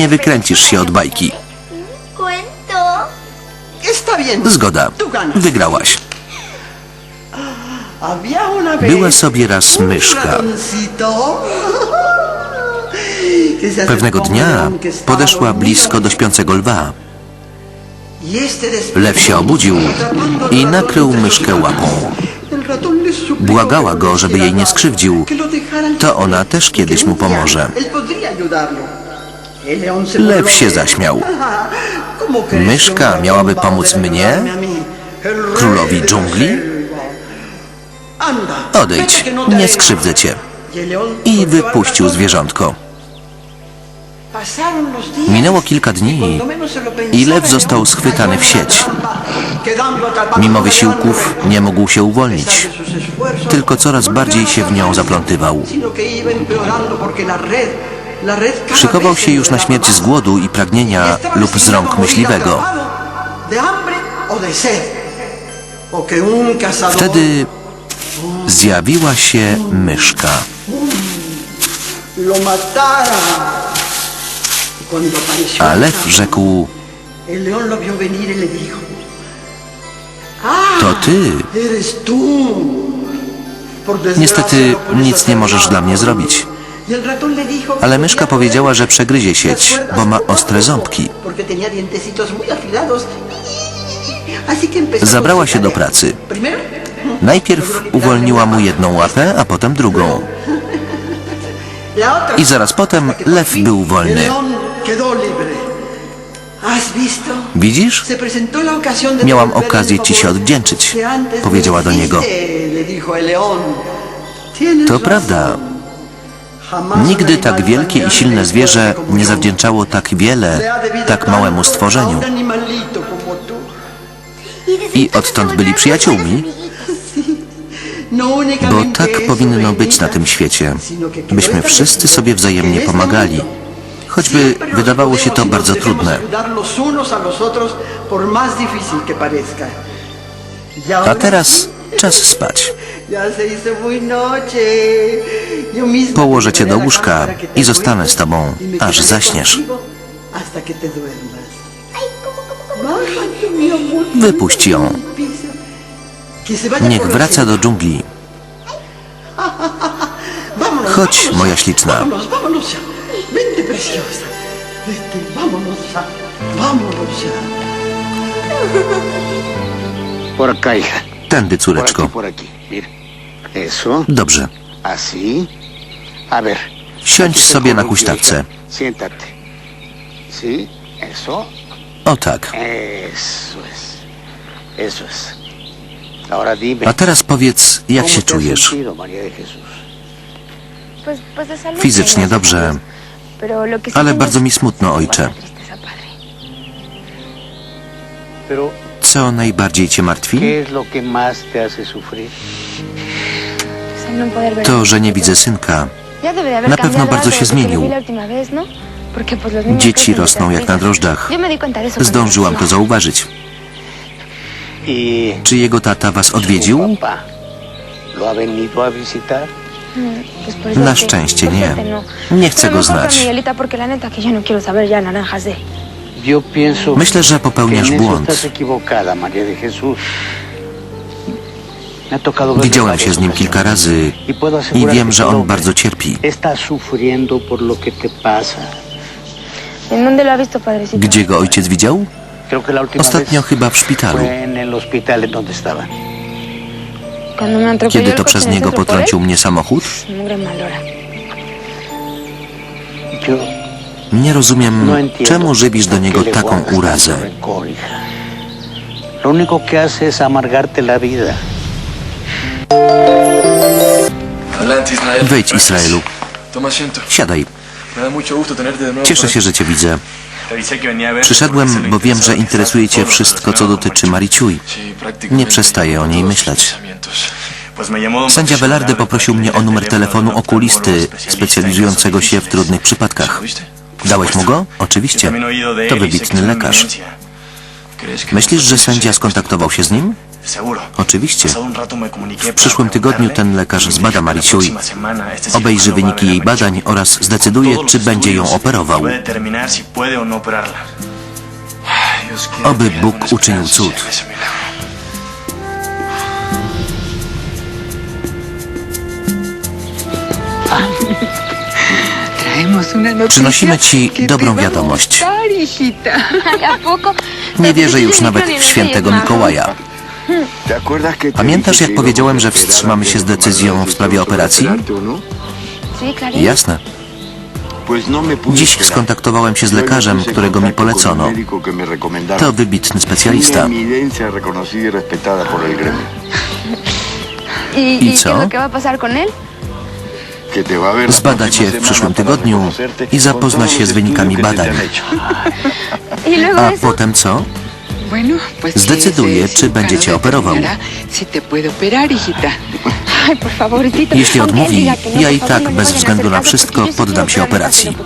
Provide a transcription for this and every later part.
Nie wykręcisz się od bajki. Zgoda. Wygrałaś. Była sobie raz myszka. Pewnego dnia podeszła blisko do śpiącego lwa. Lew się obudził i nakrył myszkę łapą. Błagała go, żeby jej nie skrzywdził. To ona też kiedyś mu pomoże. Lew się zaśmiał. Aha, ¿cómo crees Myszka miałaby pomóc mnie, królowi dżungli? Odejdź, nie skrzywdzę cię. I wypuścił zwierzątko. Minęło kilka dni i lew został schwytany w sieć. Mimo wysiłków nie mógł się uwolnić. Tylko coraz no bardziej się w nią zaplątywał. Szykował się już na śmierć z głodu i pragnienia Estaba lub z rąk myśliwego. Wtedy zjawiła się myszka. Y A lew rzekł, y ¡Ah! to ty. Desgracia, Niestety no nic nie możesz dla mnie zrobić. Y Ale myszka powiedziała, że przegryzie sieć, las bo ma ostre poco, ząbki. Empezó Zabrała się do pracy. Najpierw uwolniła mu jedną łapę, a potem drugą. I zaraz potem lew był wolny. Widzisz? Miałam okazję ci się odwdzięczyć, powiedziała do niego. To prawda. Nigdy tak wielkie i silne zwierzę nie zawdzięczało tak wiele tak małemu stworzeniu. I odtąd byli przyjaciółmi, bo tak powinno być na tym świecie, byśmy wszyscy sobie wzajemnie pomagali, choćby wydawało się to bardzo trudne. a teraz czas spać. Położę cię do łóżka i zostanę z tobą, y aż zaśniesz. Wypuść ją. Niech wraca do dżungli. Chodź, moja śliczna. Tędy, córeczko. Dobrze. Siądź sobie na huśtawce. O tak. A teraz powiedz, jak ¿cómo się czujesz? Fizycznie dobrze, ale bardzo mi smutno, ojcze. Co najbardziej cię martwi? To, że nie widzę synka. Na pewno bardzo się zmienił. Dzieci rosną jak na drożdżach. Zdążyłam to zauważyć. ¿Y Czy jego tata was odwiedził? eso Na szczęście nie. Nie chcę go znać. Myślę, że popełniasz błąd. Widziałem się z nim kilka razy i wiem, że on hombre bardzo cierpi. Gdzie go ojciec widział? Ostatnio chyba w szpitalu. Kiedy to przez niego potrącił mnie samochód? Yo Nie rozumiem, no czemu żywisz do niego taką urazę. Lo único que hace es amargarte la vida. Toma asiento. Siadaj. Cieszę się, że cię widzę. Przyszedłem, bo wiem, że interesuje cię wszystko, co dotyczy Mariciuj. Nie przestaję o niej myśleć. Sędzia Velarde poprosił mnie o numer telefonu okulisty specjalizującego się w trudnych przypadkach. Dałeś mu go? Oczywiście. To wybitny lekarz. eminencia. ¿Crees que Myślisz, że sędzia skontaktował się z nim? Oczywiście. W przyszłym tygodniu ten lekarz zbada Mariciuj, obejrzy wyniki jej badań oraz zdecyduje, czy będzie ją operował. no Oby haya Bóg uczynił cud. Przynosimy ci dobrą wiadomość. Nie wierzę już nawet w świętego Mikołaja. Pamiętasz, jak powiedziałem, że wstrzymamy się z decyzją w sprawie operacji? Claro. Jasne. Dziś skontaktowałem się z lekarzem, którego mi polecono. To wybitny specjalista. ¿Y, ¿Y y es co? Zbada cię w przyszłym tygodniu i zapozna się z wynikami badań. ¿Y A potem co? Zdecyduje, czy będzie cirujano cię operował. Jeśli odmówi, no, ja i tak no bez względu na wszystko poddam quiero się operacji.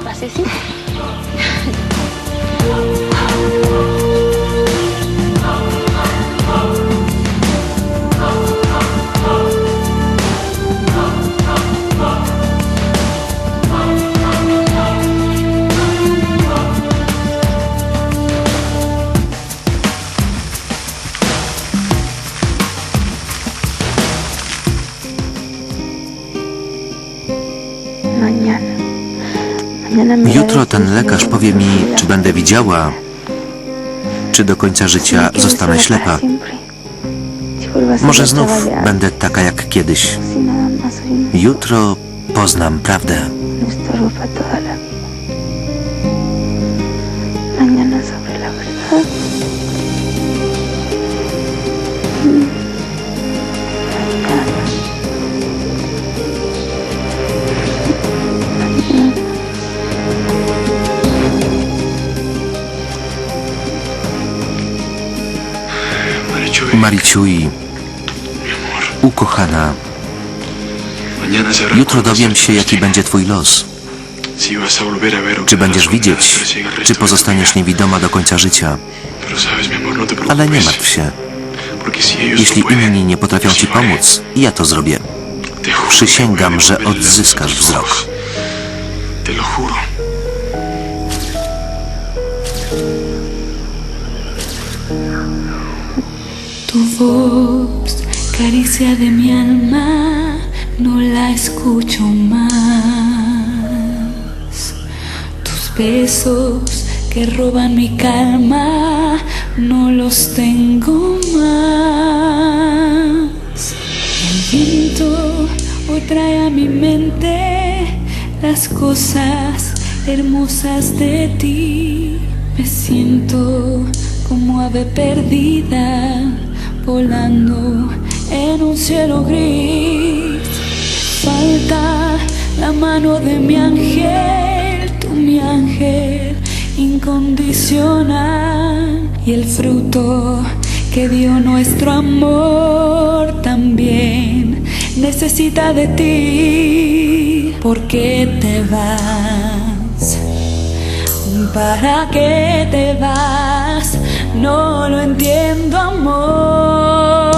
Jutro ten lekarz powie mi, czy będę widziała, czy do końca życia zostanę ślepa. Może znów będę taka jak kiedyś. Jutro poznam prawdę. Mariciui, ukochana, jutro dowiem się, jaki będzie twój los. Czy będziesz widzieć, czy pozostaniesz niewidoma do końca życia. Ale nie martw się. Jeśli inni nie potrafią ci pomóc, ja to zrobię. Przysięgam, że odzyskasz wzrok. Te lo juro. Caricia de mi alma, no la escucho más. Tus besos que roban mi calma, no los tengo más. El viento hoy trae a mi mente las cosas hermosas de ti. Me siento como ave perdida, volando en un cielo gris. Falta la mano de mi ángel, tú mi ángel incondicional y el fruto que dio nuestro amor también necesita de ti. ¿Por qué te vas? ¿Para qué te vas? No lo entiendo, amor.